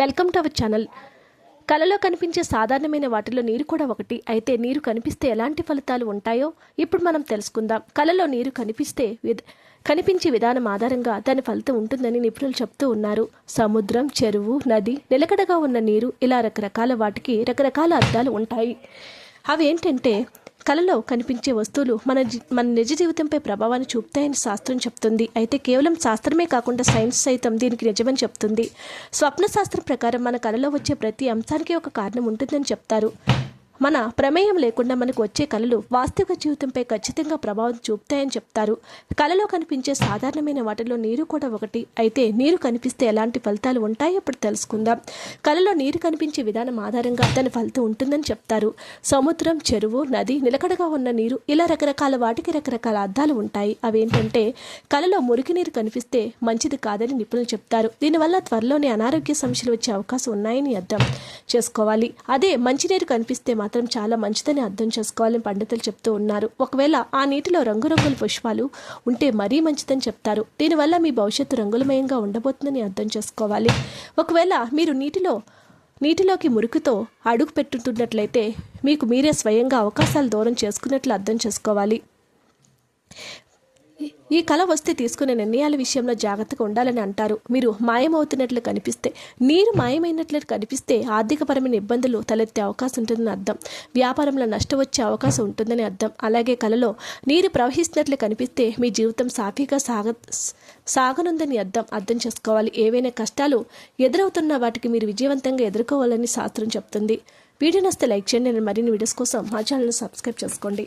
Welcome to our channel. కలలో కనిపించే సాధారణమైన వాటిలో నీరు కూడా ఒకటి. అయితే నీరు కనిపిస్తే ఎలాంటి ఫలితాలు ఉంటాయో ఇప్పుడు మనం తెలుసుకుందాం. కలలో నీరు కనిపిస్తే కనిపించే విధానం ఆధారంగా దాని ఫలితం ఉంటుందని నిపుణులు చెప్తూ ఉన్నారు. సముద్రం చెరువు నది నిలకడగా ఉన్న నీరు ఇలా రకరకాల వాటికి రకరకాల అర్థాలు ఉంటాయి. అవి ఏంటంటే కలలో కనిపించే వస్తువులు మన మన నిజ జీవితంపై ప్రభావాన్ని చూపుతాయని శాస్త్రం చెప్తుంది. అయితే కేవలం శాస్త్రమే కాకుండా సైన్స్ సైతం దీనికి నిజమని చెప్తుంది. స్వప్న శాస్త్రం ప్రకారం మన కలలో వచ్చే ప్రతి అంశానికి ఒక కారణం ఉంటుందని చెప్తారు. మన ప్రమేయం లేకుండా మనకు వచ్చే కళలు వాస్తవిక జీవితంపై ఖచ్చితంగా ప్రభావం చూపుతాయని చెప్తారు. కళలో కనిపించే సాధారణమైన వాటిలో నీరు కూడా ఒకటి. అయితే నీరు కనిపిస్తే ఎలాంటి ఫలితాలు ఉంటాయో ఇప్పుడు తెలుసుకుందాం. కళలో నీరు కనిపించే విధానం ఆధారంగా దాని ఫలితం ఉంటుందని చెప్తారు. సముద్రం చెరువు నది నిలకడగా ఉన్న నీరు ఇలా రకరకాల వాటికి రకరకాల అర్థాలు ఉంటాయి. అవేంటంటే కళలో మురికి నీరు కనిపిస్తే మంచిది కాదని నిపుణులు చెప్తారు. దీనివల్ల త్వరలోనే అనారోగ్య సమస్యలు వచ్చే అవకాశం ఉన్నాయని అర్థం చేసుకోవాలి. అదే మంచినీరు కనిపిస్తే మాత్రం మాత్రం చాలా మంచిదని అర్థం చేసుకోవాలని పండితులు చెప్తూ ఉన్నారు. ఒకవేళ ఆ నీటిలో రంగురంగుల పుష్పాలు ఉంటే మరీ మంచిదని చెప్తారు. దీనివల్ల మీ భవిష్యత్తు రంగులమయంగా ఉండబోతుందని అర్థం చేసుకోవాలి. ఒకవేళ మీరు నీటిలో నీటిలోకి మురికితో అడుగు పెట్టుతున్నట్లయితే మీకు మీరే స్వయంగా అవకాశాలు దూరం చేసుకున్నట్లు అర్థం చేసుకోవాలి. ఈ కళ వస్తే తీసుకునే నిర్ణయాల విషయంలో జాగ్రత్తగా ఉండాలని అంటారు. మీరు మాయమవుతున్నట్లు కనిపిస్తే నీరు మాయమైనట్లు కనిపిస్తే ఆర్థికపరమైన ఇబ్బందులు తలెత్తే అవకాశం ఉంటుందని అర్థం. వ్యాపారంలో నష్టం వచ్చే అవకాశం ఉంటుందని అర్థం. అలాగే కళలో నీరు ప్రవహిస్తున్నట్లు కనిపిస్తే మీ జీవితం సాఫీగా సాగ సాగనుందని అర్థం. అర్థం చేసుకోవాలి. ఏవైనా కష్టాలు ఎదురవుతున్న వాటికి మీరు విజయవంతంగా ఎదుర్కోవాలని శాస్త్రం చెప్తుంది. వీడియో నస్తే లైక్ చేయండి. నేను మరిన్ని వీడియోస్ కోసం మా ఛానల్ని సబ్స్క్రైబ్ చేసుకోండి.